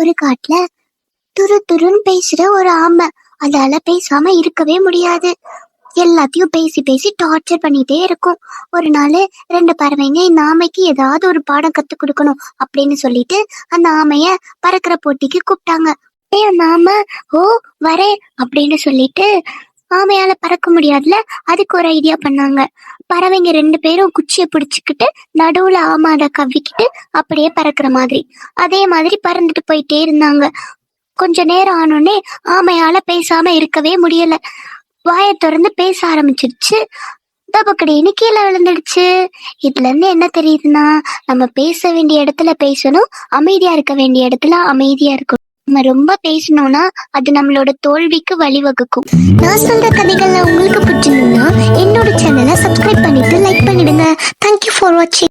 ஒரு காட்டுல துரு துருன்னு பேசுற ஒரு ஆமை. அதால பேசாம இருக்கவே முடியாது. எல்லாத்தையும் பேசி பேசி டார்ச்சர் பண்ணிட்டே இருக்கும். ஒரு நாள் ரெண்டு பறவைங்க இந்த ஆமைக்கு ஏதாவது ஒரு பாடம் கத்து கொடுக்கணும் அப்படின்னு சொல்லிட்டு அந்த ஆமைய பறக்கிற போட்டிக்கு கூப்பிட்டாங்க. ஏ அந்த ஆமை ஓ வரேன் அப்படின்னு சொல்லிட்டு ஆமையால பறக்க முடியாதுல? அதுக்கு ஒரு ஐடியா பண்ணாங்க. பறவைங்க ரெண்டு பேரும் குச்சியை பிடிச்சுக்கிட்டு நடுவுல ஆமா அதை கவ்விக்கிட்டு அப்படியே பறக்கிற மாதிரி. அதே மாதிரி பறந்துட்டு போயிட்டே இருந்தாங்க. கொஞ்ச நேரம் ஆனோடனே ஆமையால பேசாம இருக்கவே முடியல. வாயை திறந்து பேச ஆரம்பிச்சிருச்சு. தபக்கடின்னு கீழே விழுந்துடுச்சு. இதுல இருந்து என்ன தெரியுதுன்னா நம்ம பேச வேண்டிய இடத்துல பேசணும் அமைதியா இருக்க வேண்டிய இடத்துல அமைதியா இருக்கணும். நம்ம ரொம்ப பேசணும்னா அது நம்மளோட தோல்விக்கு வழிவகுக்கும். நான் சொல்ற கதைகள்ல உங்களுக்கு பிடிச்சிருந்தா என்னோட சேனலை சப்ஸ்கிரைப் பண்ணிட்டு லைக் பண்ணிடுங்க. தேங்க்யூ ஃபார் வாட்சிங்